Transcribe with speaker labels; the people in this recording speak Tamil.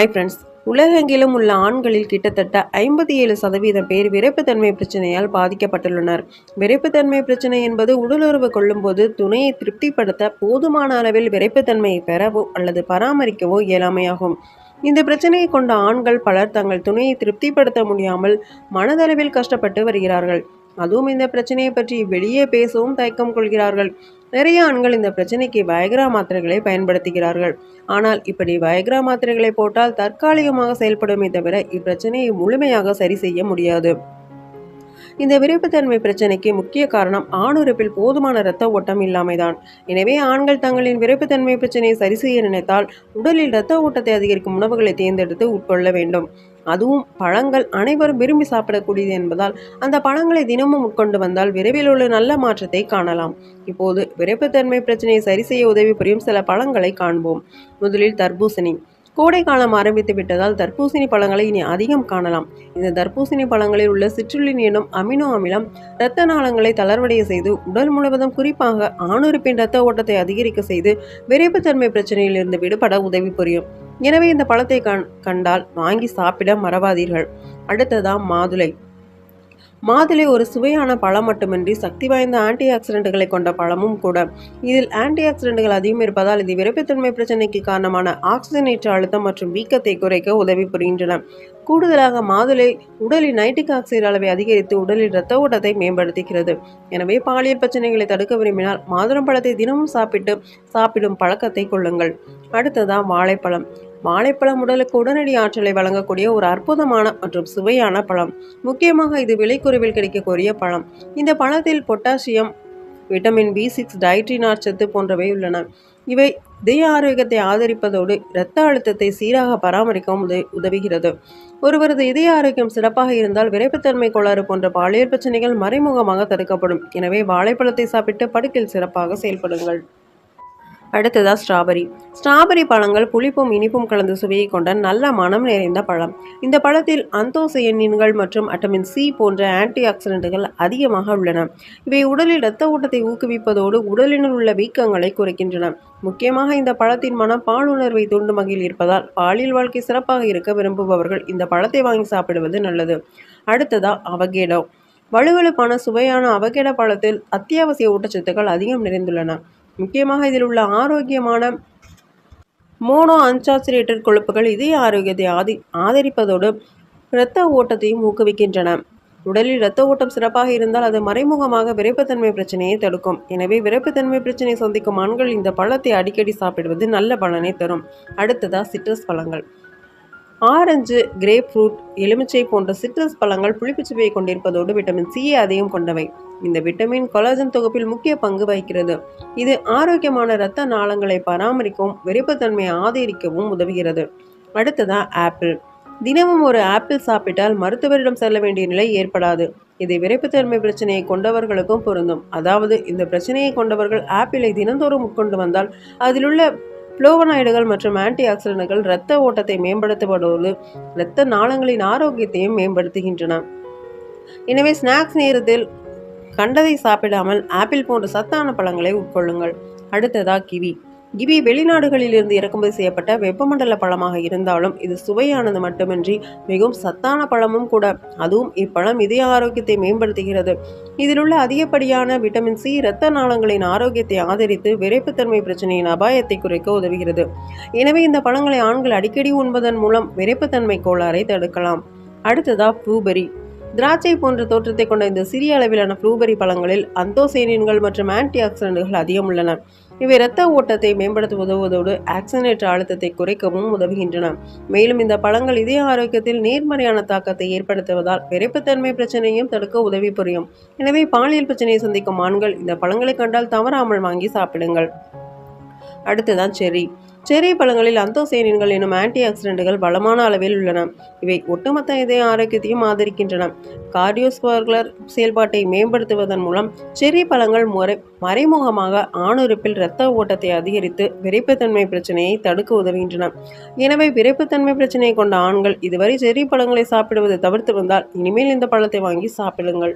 Speaker 1: ஹாய் ஃப்ரெண்ட்ஸ் உலகெங்கிலும் உள்ள ஆண்களில் கிட்டத்தட்ட ஐம்பத்தி ஏழு சதவீதம் பேர் விரைப்புத்தன்மை பிரச்சனையால் பாதிக்கப்பட்டுள்ளனர். விரைப்புத்தன்மை பிரச்சனை என்பது உடலுறவு கொள்ளும்போது துணையை திருப்திப்படுத்த போதுமான அளவில் விரைப்புத்தன்மையை பெறவோ அல்லது பராமரிக்கவோ இயலாமையாகும். இந்த பிரச்சனையை கொண்ட ஆண்கள் பலர் தங்கள் துணையை திருப்திப்படுத்த முடியாமல் மனதளவில் கஷ்டப்பட்டு வருகிறார்கள். அதுவும் இந்த பிரச்சனையை பற்றி வெளியே பேசவும் தயக்கம் கொள்கிறார்கள். நிறைய ஆண்கள் இந்த பிரச்சனைக்கு வயக்ரா மாத்திரைகளை பயன்படுத்துகிறார்கள். ஆனால் இப்படி வயக்ரா மாத்திரைகளை போட்டால் தற்காலிகமாக செயல்படுமே தவிர இப்பிரச்சனையை முழுமையாக சரி செய்ய முடியாது. இந்த விருப்பத்தன்மை பிரச்சனைக்கு முக்கிய காரணம் ஆணுறுப்பில் போதுமான இரத்த ஓட்டம் இல்லாமைதான். எனவே ஆண்கள் தங்களின் விருப்பத்தன்மை பிரச்சனையை சரி செய்ய நினைத்தால் உடலில் இரத்த ஓட்டத்தை அதிகரிக்கும் உணவுகளை தேர்ந்தெடுத்து உட்கொள்ள வேண்டும். அதுவும் பழங்கள் அனைவரும் விரும்பி சாப்பிடக்கூடியது என்பதால் அந்த பழங்களை தினமும் உட்கொண்டு வந்தால் விரைவில் உள்ள நல்ல மாற்றத்தை காணலாம். இப்போது விரைப்புத்தன்மை பிரச்சனையை சரி செய்ய உதவி புரியும் சில பழங்களை காண்போம். முதலில் தர்பூசணி. கோடை காலம் ஆரம்பித்து விட்டதால் தர்பூசணி பழங்களை இனி அதிகம் காணலாம். இந்த தர்பூசணி பழங்களில் உள்ள சிற்றுள்ளின் எனும் அமினோ அமிலம் இரத்த நாளங்களை தளர்வடைய செய்து உடல் முழுவதும் குறிப்பாக ஆணுறுப்பின் இரத்த ஓட்டத்தை அதிகரிக்க செய்து விரைப்புத்தன்மை பிரச்சனையிலிருந்து விடுபட உதவி புரியும். எனவே இந்த பழத்தை கண் கண்டால் வாங்கி சாப்பிட மறவாதீர்கள். அடுத்ததாம் மாதுளை. மாதுளை ஒரு சுவையான பழம் மட்டுமின்றி சக்தி வாய்ந்த ஆன்டி ஆக்சிடென்ட்களை கொண்ட பழமும் கூட. இதில் ஆன்டி ஆக்சிடென்ட்கள் அதிகம் இருப்பதால் இது விரைப்புத்தன்மை பிரச்சனைக்கு காரணமான ஆக்சிஜனேற்ற அழுத்தம் மற்றும் வீக்கத்தை குறைக்க உதவி புரிகின்றன. கூடுதலாக மாதுளை உடலின் நைட்ரிக் ஆக்சைடு அளவை அதிகரித்து உடலில் இரத்த ஓட்டத்தை மேம்படுத்துகிறது. எனவே பாலியல் பிரச்சனைகளை தடுக்க விரும்பினால் மாதுளம் பழத்தை தினமும் சாப்பிட்டு சாப்பிடும் பழக்கத்தை கொள்ளுங்கள். அடுத்ததான் வாழைப்பழம். வாழைப்பழம் உடலுக்கு உடனடி ஆற்றலை வழங்கக்கூடிய ஒரு அற்புதமான மற்றும் சுவையான பழம். முக்கியமாக இது விலைக்குறைவில் கிடைக்கக்கூடிய பழம். இந்த பழத்தில் potassium vitamin B six dietary நார்ச்சத்து போன்றவை உள்ளன. இவை இதய ஆரோக்கியத்தை ஆதரிப்பதோடு இரத்த அழுத்தத்தை சீராக பராமரிக்கவும் உதவி உதவுகிறது. ஒருவரது இதய ஆரோக்கியம் சிறப்பாக இருந்தால் விரைப்புத்தன்மை கோளாறு போன்ற பாலியல் பிரச்சனைகள் மறைமுகமாக தடுக்கப்படும். எனவே வாழைப்பழத்தை சாப்பிட்டு படுக்கில் சிறப்பாக செயல்படுங்கள். அடுத்ததா ஸ்ட்ராபெரி. ஸ்ட்ராபெரி பழங்கள் புளிப்பும் இனிப்பும் கலந்த சுவையை கொண்ட நல்ல மனம் நிறைந்த பழம். இந்த பழத்தில் அந்தோசயனின்கள் மற்றும் அட்டமின் சி போன்ற ஆன்டி ஆக்சிடென்ட்கள் அதிகமாக உள்ளன. இவை உடலில் இரத்த ஓட்டத்தை ஊக்குவிப்பதோடு உடலினுள் உள்ள வீக்கங்களை குறைக்கின்றன. முக்கியமாக இந்த பழத்தின் மனம் பாலுணர்வை தூண்டும் வகையில் இருப்பதால் பாலியல் வாழ்க்கை சிறப்பாக இருக்க விரும்புபவர்கள் இந்த பழத்தை வாங்கி சாப்பிடுவது நல்லது. அடுத்ததா அவகேடோ. வலுவழுப்பான சுவையான அவகேட பழத்தில் அத்தியாவசிய ஊட்டச்சத்துக்கள் அதிகம் நிறைந்துள்ளன. முக்கியமாக இதில் உள்ள ஆரோக்கியமான மோனோ அன்சாச்சுரேட்டட் கொழுப்புகள் இதய ஆரோக்கியத்தை ஆதி ஆதரிப்பதோடு இரத்த ஓட்டத்தையும் ஊக்குவிக்கின்றன. உடலில் இரத்த ஓட்டம் சிறப்பாக இருந்தால் அது மறைமுகமாக விரைப்புத்தன்மை பிரச்சனையை தடுக்கும். எனவே விரைப்புத்தன்மை பிரச்சனை சந்திக்கும் ஆண்கள் இந்த பழத்தை அடிக்கடி சாப்பிடுவது நல்ல பலனை தரும். அடுத்ததா சிட்ரஸ் பழங்கள். ஆரஞ்சு கிரேப் ஃப்ரூட் எலுமிச்சை போன்ற சிட்ரஸ் பழங்கள் புளிப்புச்சுவையை கொண்டிருப்பதோடு விட்டமின் சி அதிகம் கொண்டவை. இந்த விட்டமின் கொலாஜன் தொகுப்பில் முக்கிய பங்கு வகிக்கிறது. இது ஆரோக்கியமான இரத்த நாளங்களை பராமரிக்கவும் விரைப்புத்தன்மையை ஆதரிக்கவும் உதவுகிறது. அடுத்ததா ஆப்பிள். தினமும் ஒரு ஆப்பிள் சாப்பிட்டால் மருத்துவரிடம் செல்ல வேண்டிய நிலை ஏற்படாது. இது விரைப்புத்தன்மை பிரச்சனையை கொண்டவர்களுக்கும் பொருந்தும். அதாவது இந்த பிரச்சனையை கொண்டவர்கள் ஆப்பிளை தினந்தோறும் உட்கொண்டு வந்தால் அதிலுள்ள ஃப்ளோவனாய்டுகள் மற்றும் ஆன்டி ஆக்சிடென்ட்கள் இரத்த ஓட்டத்தை மேம்படுத்தப்படுவது இரத்த நாளங்களின் ஆரோக்கியத்தையும் மேம்படுத்துகின்றன. எனவே ஸ்நாக்ஸ் நேரத்தில் கண்டதை சாப்பிடாமல் ஆப்பிள் போன்ற சத்தான பழங்களை உட்கொள்ளுங்கள். அடுத்ததா கிவி. கிவி வெளிநாடுகளிலிருந்து இறக்குமதி செய்யப்பட்ட வெப்பமண்டல பழமாக இருந்தாலும் இது சுவையானது மட்டுமின்றி மிகவும் சத்தான பழமும் கூட. அதுவும் இப்பழம் இதய ஆரோக்கியத்தை மேம்படுத்துகிறது. இதில் உள்ள அதிகப்படியான விட்டமின் சி இரத்த நாளங்களின் ஆரோக்கியத்தை ஆதரித்து விரைப்புத்தன்மை பிரச்சனையின் அபாயத்தை குறைக்க உதவுகிறது. எனவே இந்த பழங்களை ஆண்கள் அடிக்கடி உண்பதன் மூலம் விரைப்புத்தன்மை கோளாறை தடுக்கலாம். அடுத்ததா ப்ளூபெரி திராட்சை போன்ற தோற்றத்தை கொண்ட இந்த சிறிய அளவிலான ப்ளூபெரி பழங்களில் அந்தோசேனின்கள் மற்றும் ஆன்டி ஆக்சிடென்ட்கள் அதிகம் உள்ளன. இவை இரத்த ஓட்டத்தை மேம்படுத்த உதவுவதோடு ஆக்சிஜனேற்ற அழுத்தத்தை குறைக்கவும் உதவுகின்றன. மேலும் இந்த பழங்கள் இதய ஆரோக்கியத்தில் நேர்மறையான தாக்கத்தை ஏற்படுத்துவதால் விரைப்புத்தன்மை பிரச்சனையும் தடுக்க உதவி புரியும். எனவே பாலியல் பிரச்சனையை சந்திக்கும் ஆண்கள் இந்த பழங்களை கண்டால் தவறாமல் வாங்கி சாப்பிடுங்கள். அடுத்ததான் செரி செர்ரி பழங்களில் அந்தோசேனின்கள் எனும் ஆன்டி ஆக்சிடென்ட்கள் பலமான அளவில் உள்ளன. இவை ஒட்டுமொத்த இதய ஆரோக்கியத்தையும் ஆதரிக்கின்றன. கார்டியோஸ்பார்குலர் செயல்பாட்டை மேம்படுத்துவதன் மூலம் செர்ரி பழங்கள் முறை மறைமுகமாக ஆணுறுப்பில் இரத்த ஓட்டத்தை அதிகரித்து விரைப்புத்தன்மை பிரச்சனையை தடுக்க உதவுகின்றன. எனவே விரைப்புத்தன்மை பிரச்சனையை கொண்ட ஆண்கள் இதுவரை செர்ரி பழங்களை சாப்பிடுவதை தவிர்த்து வந்தால் இனிமேல் இந்த பழத்தை வாங்கி சாப்பிடுங்கள்.